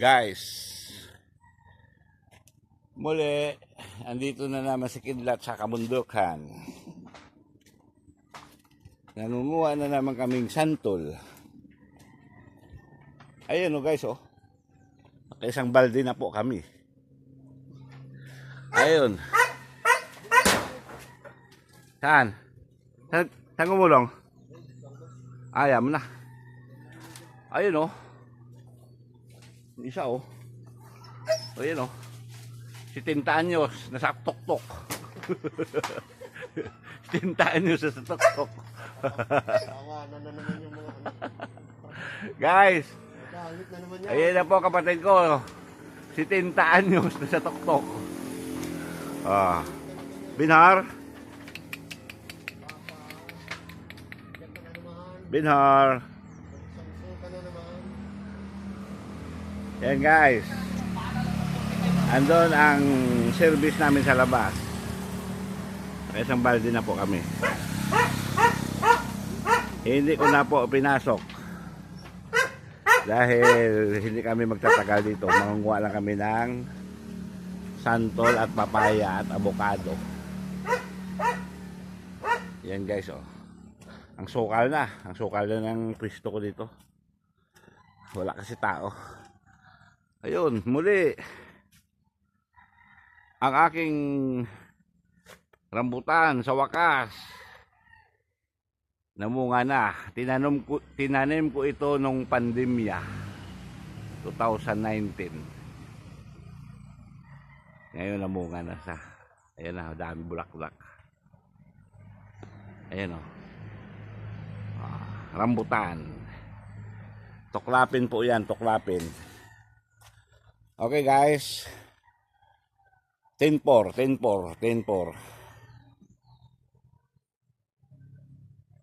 Guys, muli, andito na naman si Kidlat sa kabundukan. Nanunguha na naman kaming santol. Ayun o guys, oh. Isang balde na po kami. Ayun. Saan? Saan, saan kumulong? Ayaw mo na. Ayun oh. Isa oh. O yan oh. Si Tinta Anyos, nasa tok-tok. si Tinta Anyos nasa ano. Guys, ayan na po kapatid ko. Si Tinta Anyos nasa tok-tok. Ah. Binhar. Binhar. Samsuka na naman. Yan guys. Andon ang service namin sa labas. Isang balde na po kami. Hindi ko na po pinasok. Dahil hindi kami magtatagal dito. Mangunguha lang kami ng santol at papaya at abokado. Yan guys oh. Ang sukal na. Ang sukal na ng pwesto ko dito. Wala kasi tao. Ayun, muli. Ang aking rambutan sa wakas. Namunga na. Tinanom ko, tinanim ko ito nung pandemya. 2019. Ngayon namunga na sa. Ayan na, dami bulak-bulak. Ayan o. Ah, rambutan. Tuklapin po yan, tuklapin. Okay guys. 10-4, 10-4, 10-4.